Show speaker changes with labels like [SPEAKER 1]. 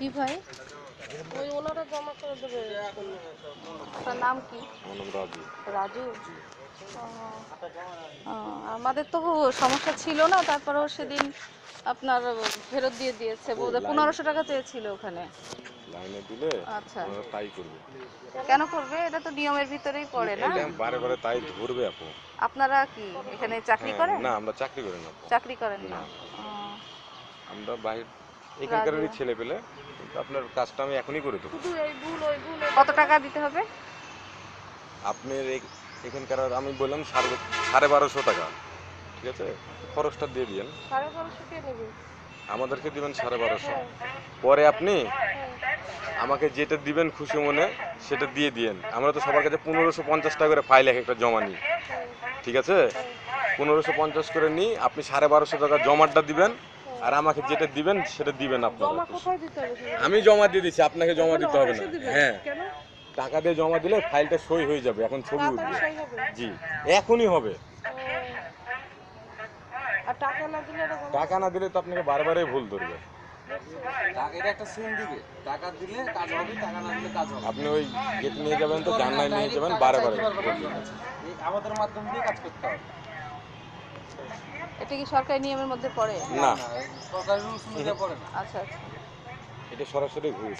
[SPEAKER 1] কি ভাই?
[SPEAKER 2] ওই ওনারা জমা করে দেবে
[SPEAKER 1] তার নাম কি?
[SPEAKER 3] রাজু।
[SPEAKER 1] রাজু? আমাদের তো সমস্যা ছিল না তারপরেও সেদিন আপনার ফেরত দিয়ে দিয়েছে বোধহয় পনেরোশো টাকা চেয়েছিল ওখানে।
[SPEAKER 3] লাইনে দিলে
[SPEAKER 1] আচ্ছা।
[SPEAKER 3] ওরা তাই করবে।
[SPEAKER 1] কেন করবে? এটা তো নিয়মের ভিতরেই পড়ে না?
[SPEAKER 3] এটা বারে বারে তাই ধরবে আপু।
[SPEAKER 1] আপনারা কি এখানে চাকরি
[SPEAKER 3] হ্যাঁ,
[SPEAKER 1] করেন?
[SPEAKER 3] না আমরা চাকরি করি না
[SPEAKER 1] চাকরি করেন না।
[SPEAKER 3] আমরা বাহির এখানকারই। ছেলে পেলে কিন্তু আপনার কাজটা আমি এখনই করে দেবো।
[SPEAKER 2] শুধু এই ভুল ওই ভুল
[SPEAKER 1] কত টাকা দিতে হবে?
[SPEAKER 3] আপনার এই- এখানকার আমি বললাম সাড়ে সাড়ে বারোশো টাকা। ঠিক আছে? খরচটা দিয়ে দিয়েন। আমাদেরকে দিবেন সাড়ে বারোশো। পরে আপনি আমাকে যেটা দিবেন খুশি মনে সেটা দিয়ে দিয়েন। আমরা তো সবার কাছে পনেরোশো পঞ্চাশ টাকা করে ফাইল এক একটা জমা নিই। ঠিক আছে? পনেরোশো পঞ্চাশ করে নিই। আপনি সাড়ে বারোশো টাকা জমাটা দিবেন। আর আমাকে যেটা দিবেন সেটা দিবেন আপনারা।
[SPEAKER 2] জমা কোথায় দিতে হবে সেটা?
[SPEAKER 3] আমি জমা দিয়ে দিচ্ছি আপনাকে জমা দিতে হবে না। হ্যাঁ। টাকা দিয়ে জমা দিলে ফাইলটা সই হয়ে যাবে এখন ছবি উঠবে। জি এখনই হবে।
[SPEAKER 2] আর টাকা না দিলে এরকম
[SPEAKER 3] টাকা না দিলে তো আপনাকে বারবারই ভুল ধরবে।
[SPEAKER 4] টাকা এটা একটা সিম দিবে। টাকা দিলে কাজ হবে টাকা না দিলে কাজ হবে
[SPEAKER 3] আপনি ওই গেট নিয়ে যাবেন তো জানলায় নিয়ে যাবেন বারে বারে
[SPEAKER 4] আমাদের মাধ্যম দিয়ে কাজ করতে হবে।
[SPEAKER 1] এটা কি সরকারি নিয়মের মধ্যে পড়ে?
[SPEAKER 3] না।
[SPEAKER 4] সরকারি রুলস মধ্যে পড়ে না।
[SPEAKER 1] আচ্ছা আচ্ছা।
[SPEAKER 3] এটা সরাসরি ঘুষ।